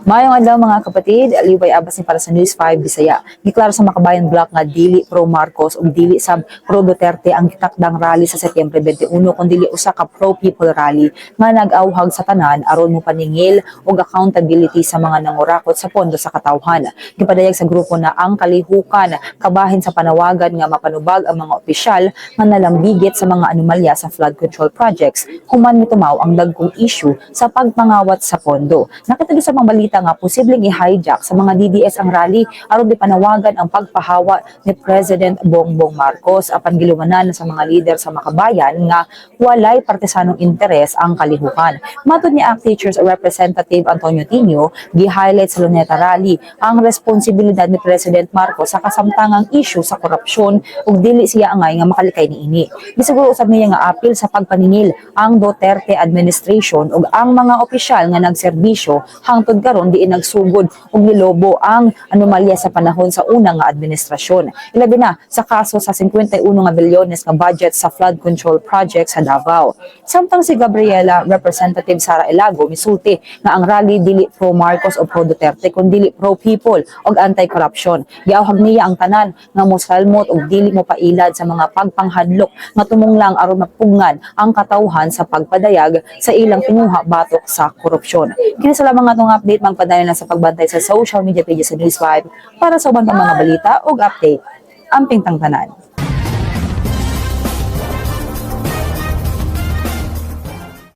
Mayong adlaw mga kapatid, Alibay Abbas ni para sa News 5 Bisaya. Giklaro sa Makabayan Block nga dili pro Marcos ug dili sab pro Duterte ang kitakdang rally sa Setyembre 21 kundi dili usa ka pro people rally nga nag-awhag sa tanan aron mo paningil ug accountability sa mga nangurakot sa pondo sa katawhan. Gipadayag sa grupo na ang kalihukan kabahin sa panawagan nga mapanubag ang mga opisyal nga nalambigit sa mga anomalya sa flood control projects human mitumaw ang dagkong issue sa pagpangawat sa pondo. Nakita sa mga balita nga posibleng i-hijack sa mga DDS ang rally aron di panawagan ang pagpahawa ni President Bongbong Marcos apan gilumanan sa mga leader sa makabayan nga walay partisanong interes ang kalihukan. Matod ni ACT Teachers Representative Antonio Tino, gi-highlight sa Luneta Rally ang responsibilidad ni President Marcos sa kasamtangang issue sa korupsyon ug dili siya angay nga makalikay niini. Gisiguro usab niya nga apil sa pagpaningil ang Duterte administration ug ang mga opisyal nga nagserbisyo hangtod karon di nagsugod ug nilobo ang anomalya sa panahon sa una nga administrasyon. Ilabi na sa kaso sa 51 nga bilyones nga budget sa flood control project sa Davao. Samtang si Gabriela Representative Sara Elago misulti nga ang rally dili pro Marcos o pro Duterte kundi dili pro people ug anti-corruption. Giawhag niya ang tanan nga mosalmot ug dili mo pailad sa mga pagpanghadlok nga tumunglang aron mapugngan ang katawhan sa pagpadayag sa ilang pinuha batok sa korupsyon. Kini sa lamang atong update magpadayon lang sa pagbantay sa social media pages sa News 5 para sa pang mga balita ug update. Amping tangtanan.